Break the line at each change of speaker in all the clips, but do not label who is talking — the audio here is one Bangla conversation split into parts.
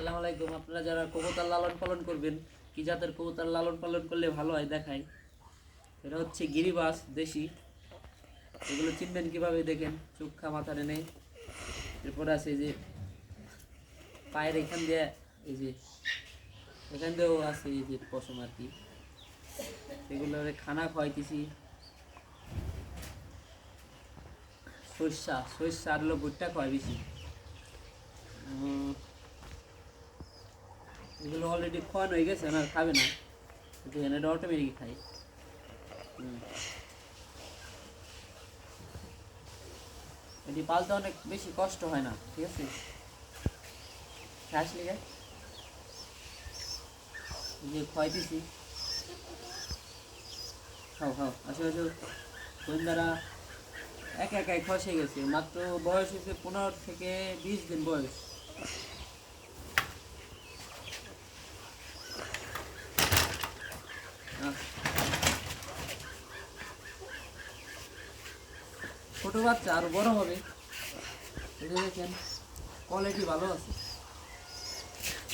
আসসালামু আলাইকুম। আপনারা যারা কবুতর লালন পালন করবেন, কি জাতের কবুতর লালন পালন করলে ভালো হয় দেখাই। এটা হচ্ছে গিরিবাস দেশি। এগুলো চিনবেন কীভাবে দেখেন? চুক্ষা মাথা টেনে। এরপর আছে যে পায়ের এখান দিয়ে, এই যে এখান দিয়েও আছে এই যে পশম আর কি। এগুলো খানা খাওয়াইতেছি। সর্ষা সর্ষা আর ভুট্টা খাওয়াই বেশি। এগুলো অলরেডি খাওয়ানো হয়ে গেছে না খাবে না। কিন্তু এনে অটোমেটিক খাই। এটি পালতে অনেক বেশি কষ্ট হয় না, ঠিক আছে? খাস লিগে। যে খাইতেছি খাও খাও। আসো আসো। গোয়েন্দারা এক এক এক খসে গেছে। মাত্র বয়স হয়েছে পনেরো থেকে বিশ দিন বয়স। ছোট বাচ্চা আরও বড় হবে। দেখেন কোয়ালিটি ভালো আছে।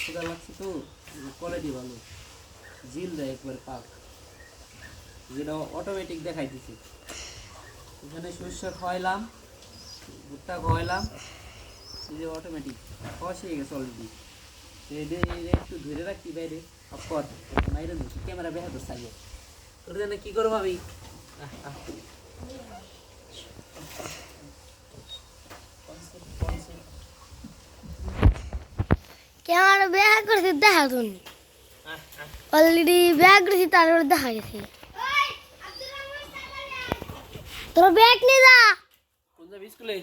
ক্ষুদা লাগছে তো কোয়ালিটি ভালো। জিল দেয় একবার পাক। যেটা অটোমেটিক দেখাই দিছে। এখানে শস্য খাওয়াইলাম ভুট্টা খাওয়াইলাম এই যে অটোমেটিক খাওয়া শিখে গেছে অলরেডি একটু ধরে রাখি বাইরে। অফকর বাইরে ধরছি। ক্যামেরা বেহাত সাইয়ে তোর জন্য কী করব আমি? আহ,
বিয়া করেছে দেখা তুমি। অলরেডি বিয়া করেছি তারপরে দেখা গেছে। তোর ব্যাগ নিয়ে যা।
কোন যাবি? স্কুলে?